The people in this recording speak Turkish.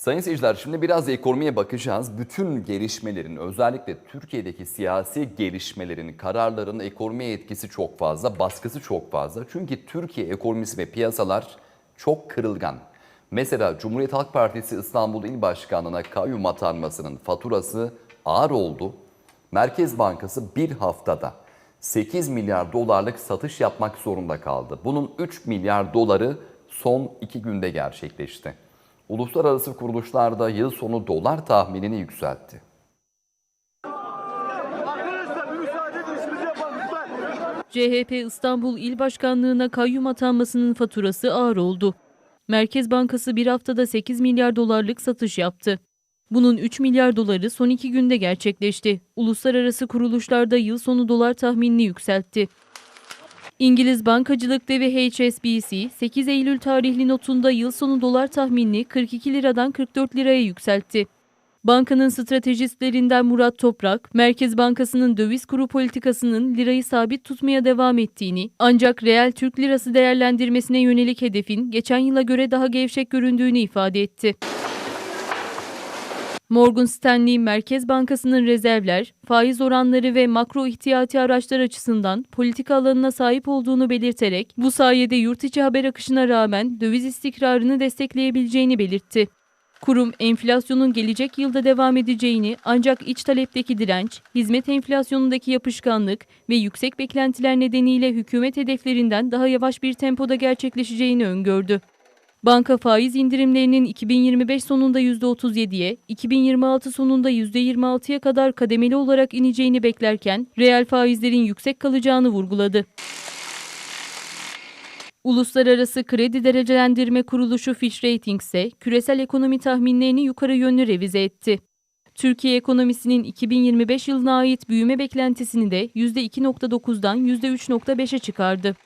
Sayın seyirciler şimdi biraz ekonomiye bakacağız. Bütün gelişmelerin özellikle Türkiye'deki siyasi gelişmelerin, kararların ekonomiye etkisi çok fazla, baskısı çok fazla. Çünkü Türkiye ekonomisi ve piyasalar çok kırılgan. Mesela Cumhuriyet Halk Partisi İstanbul İl Başkanlığı'na kayyum atanmasının faturası ağır oldu. Merkez Bankası bir haftada 8 milyar dolarlık satış yapmak zorunda kaldı. Bunun 3 milyar doları son 2 günde gerçekleşti. Uluslararası kuruluşlar da yıl sonu dolar tahminini yükseltti. CHP İstanbul İl Başkanlığı'na kayyum atanmasının faturası ağır oldu. Merkez Bankası bir haftada 8 milyar dolarlık satış yaptı. Bunun 3 milyar doları son iki günde gerçekleşti. Uluslararası kuruluşlarda yıl sonu dolar tahminini yükseltti. İngiliz bankacılık devi HSBC, 8 Eylül tarihli notunda yıl sonu dolar tahminini 42 liradan 44 liraya yükseltti. Bankanın stratejistlerinden Murat Toprak, Merkez Bankası'nın döviz kuru politikasının lirayı sabit tutmaya devam ettiğini, ancak reel Türk lirası değerlendirmesine yönelik hedefin geçen yıla göre daha gevşek göründüğünü ifade etti. Morgan Stanley Merkez Bankası'nın rezervler, faiz oranları ve makro ihtiyati araçlar açısından politika alanına sahip olduğunu belirterek bu sayede yurt içi haber akışına rağmen döviz istikrarını destekleyebileceğini belirtti. Kurum enflasyonun gelecek yılda devam edeceğini ancak iç talepteki direnç, hizmet enflasyonundaki yapışkanlık ve yüksek beklentiler nedeniyle hükümet hedeflerinden daha yavaş bir tempoda gerçekleşeceğini öngördü. Banka faiz indirimlerinin 2025 sonunda %37'ye, 2026 sonunda %26'ya kadar kademeli olarak ineceğini beklerken reel faizlerin yüksek kalacağını vurguladı. Uluslararası Kredi Derecelendirme Kuruluşu Fitch Ratings ise küresel ekonomi tahminlerini yukarı yönlü revize etti. Türkiye ekonomisinin 2025 yılına ait büyüme beklentisini de %2.9'dan %3.5'e çıkardı.